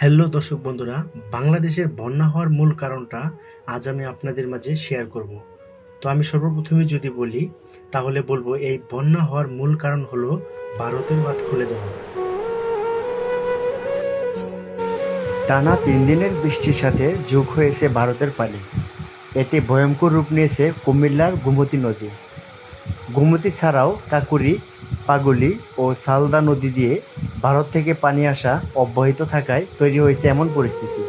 Hello দর্শক বন্ধুরা, বাংলাদেশের বন্যা হওয়ার মূল কারণটা আজ আমি আপনাদের মাঝে শেয়ার করব। তো আমি সর্বপ্রথমে যদি বলি, তাহলে বলব এই বন্যা হওয়ার মূল কারণ হলো ভারতের বাঁধ খুলে দেওয়া। টানা তিন দিনের বৃষ্টির সাথে যোগ হয়েছে ভারতের পানি এতে ভয়ঙ্কর রূপ নিয়েছে কুমিল্লার গোমতী নদী। গোমতী ছাড়াও কাকুরি, পাগলি ও সালদা নদী দিয়ে ভারত থেকে পানি আসা অব্যাহত থাকায় তৈরি হয়েছে এমন পরিস্থিতি।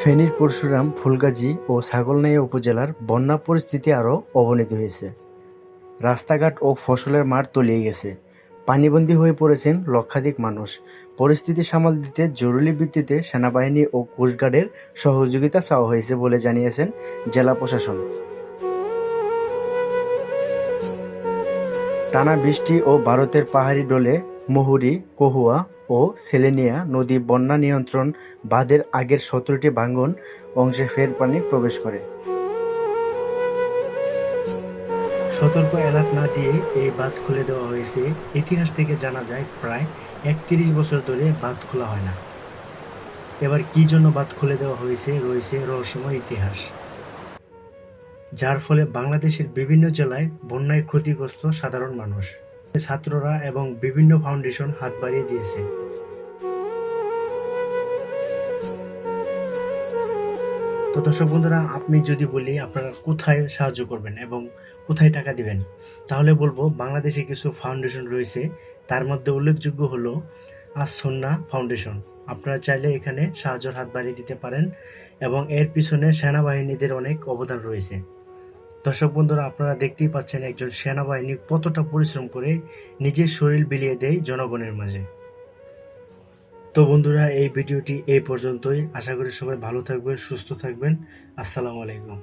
ফেনীর পরশুরাম, ফুলগাজী ও ছাগলনাইয়া উপজেলার বন্যা পরিস্থিতি আরও অবনতি হয়েছে। রাস্তাঘাট ও ফসলের মাঠ তলিয়ে গেছে। পানিবন্দী হয়ে পড়েছেন লক্ষাধিক মানুষ। পরিস্থিতি সামাল দিতে জরুরি ভিত্তিতে সেনাবাহিনী ও কোস্টগার্ডের সহযোগিতা চাওয়া হয়েছে বলে জানিয়েছেন জেলা প্রশাসন। টানা বৃষ্টি ও ভারতের পাহাড়ি ডলে মহুরি, কহুয়া ও সেলেনিয়া নদী বন্যা নিয়ন্ত্রণ বাঁধের আগের সতেরোটি ভাঙ্গন অংশে ফের পানি প্রবেশ করে। সতর্ক অ্যালার্ট না দিয়ে এই বাঁধ খুলে দেওয়া হয়েছে। ইতিহাস থেকে জানা যায়, প্রায় একত্রিশ বছর ধরে বাঁধ খোলা হয় না। এবার কি জন্য বাঁধ খুলে দেওয়া হয়েছে, রয়েছে রহস্যময় ইতিহাস। যার ফলে বাংলাদেশের বিভিন্ন জেলায় বন্যায় ক্ষতিগ্রস্ত সাধারণ মানুষ। ছাত্ররা এবং বিভিন্ন ফাউন্ডেশন হাত বাড়িয়ে দিয়েছে। তো দর্শক বন্ধুরা, আপনি যদি বলি আপনারা কোথায় সাহায্য করবেন এবং কোথায় টাকা দিবেন, তাহলে বলব বাংলাদেশে কিছু ফাউন্ডেশন রয়েছে। তার মধ্যে উল্লেখযোগ্য হলো আসন্না ফাউন্ডেশন। আপনারা চাইলে এখানে সাহায্যের হাত বাড়িয়ে দিতে পারেন এবং এর পিছনে সেনাবাহিনীদের অনেক অবদান রয়েছে। দর্শক বন্ধুরা, আপনারা দেখতেই পাচ্ছেন একজন সেনাবাহিনী কতটা পরিশ্রম করে নিজের শরীর বিলিয়ে দেয় জনগণের মাঝে। তো বন্ধুরা, এই ভিডিওটি এই পর্যন্তই। আশা করি সবাই ভালো থাকবেন, সুস্থ থাকবেন। আসসালামু আলাইকুম।